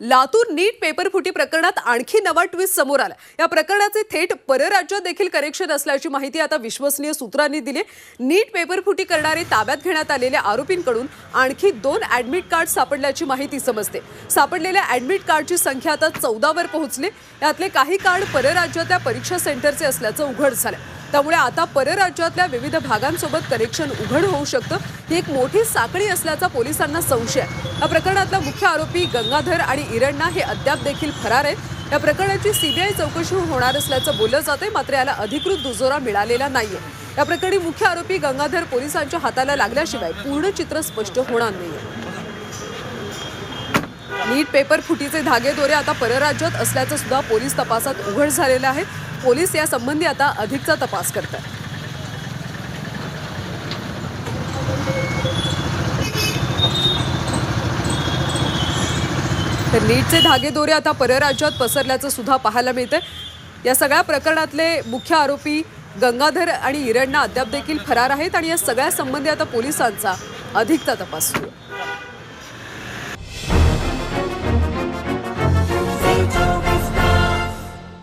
लातूर नीट पेपरफुटी प्रकरणात आणखी नवा ट्विस्ट समोर आला. या प्रकरणाचे थेट परराज्यात देखील कनेक्शन असल्याची माहिती आता विश्वसनीय सूत्रांनी दिली. नीट पेपरफुटी करणारे ताब्यात घेण्यात आलेल्या आरोपींकडून आणखी दोन ऍडमिट कार्ड सापडल्याची माहिती समजते. सापडलेल्या ऍडमिट कार्डची संख्या आता चौदावर पोहोचली. यातले काही कार्ड परराज्यातल्या परीक्षा सेंटरचे असल्याचं उघड झालं त्यामुळे आता परराज्यातल्या विविध भागांसोबत कनेक्शन उघड होऊ शकतं. ही एक मोठी साखळी असल्याचा पोलिसांना संशय आहे. या प्रकरणातला मुख्य आरोपी गंगाधर आणि इरण्णा हे अद्याप देखील फरार आहेत. या प्रकरणाची सीबीआय चौकशी होणार असल्याचं बोललं जाते मात्र याला अधिकृत दुजोरा मिळालेला नाहीये. या प्रकरणी मुख्य आरोपी गंगाधर पोलिसांच्या हाताला लागल्याशिवाय पूर्ण चित्र स्पष्ट होणार नाहीये. नीट पेपर फुटीचे धागेदोरे आता परराज्यात असल्याचं सुद्धा पोलीस तपासात उघड झालेलं आहे. पोलीस या संबंधी आता अधिकचा तपास करतात तर नीटचे धागेदोरे आता परराज्यात पसरल्याचं सुद्धा पाहायला मिळतंय. या सगळ्या प्रकरणातले मुख्य आरोपी गंगाधर आणि इरणना अद्याप देखील फरार आहेत आणि या सगळ्या संबंधी आता पोलिसांचा अधिकचा तपास सुरू आहे.